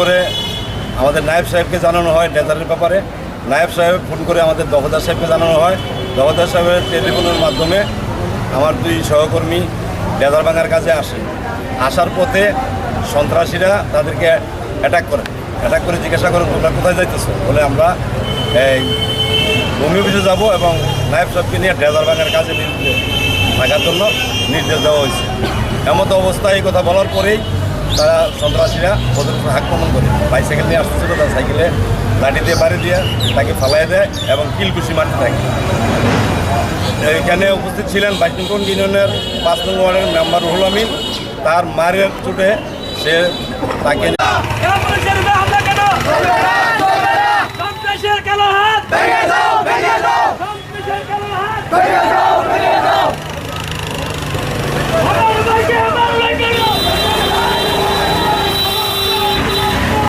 করে আমাদের নায়েব সাহেবকে জানানো হয় ডেজারের ব্যাপারে। নায়েব সাহেব ফোন করে আমাদের দফাদার সাহেবকে জানানো হয়। দফাদার সাহেবের টেলিফোনের মাধ্যমে আমার দুই সহকর্মী ডেজার কাছে আসে। আসার পথে সন্ত্রাসীরা তাদেরকে অ্যাটাক করে। অ্যাটাক করে জিজ্ঞাসা করে, তোমরা কোথায় যাইতেছো? বলে আমরা এই ভূমি অফিসে যাব এবং নায়েব সাহেবকে নিয়ে ড্রেজার ভাঙার কাজে থাকার জন্য নির্দেশ দেওয়া হয়েছে। এমতো অবস্থায় এই কথা বলার পরেই তারা সন্ত্রাসীরা ওদের উপর আক্রমণ করে। বাইসাইকেল নিয়ে আসতেছিল তার সাইকেলে, লাঠি দিয়ে বাড়ি দিয়ে তাকে ফালাই দেয় এবং কিলকুশি মারতে থাকে। এখানে উপস্থিত ছিলেন বাইকুন ইউনিয়নের পাঁচ নম্বর ওয়ার্ডের মেম্বার রুহুল আমিন। তার মারের চোটে সে তাকে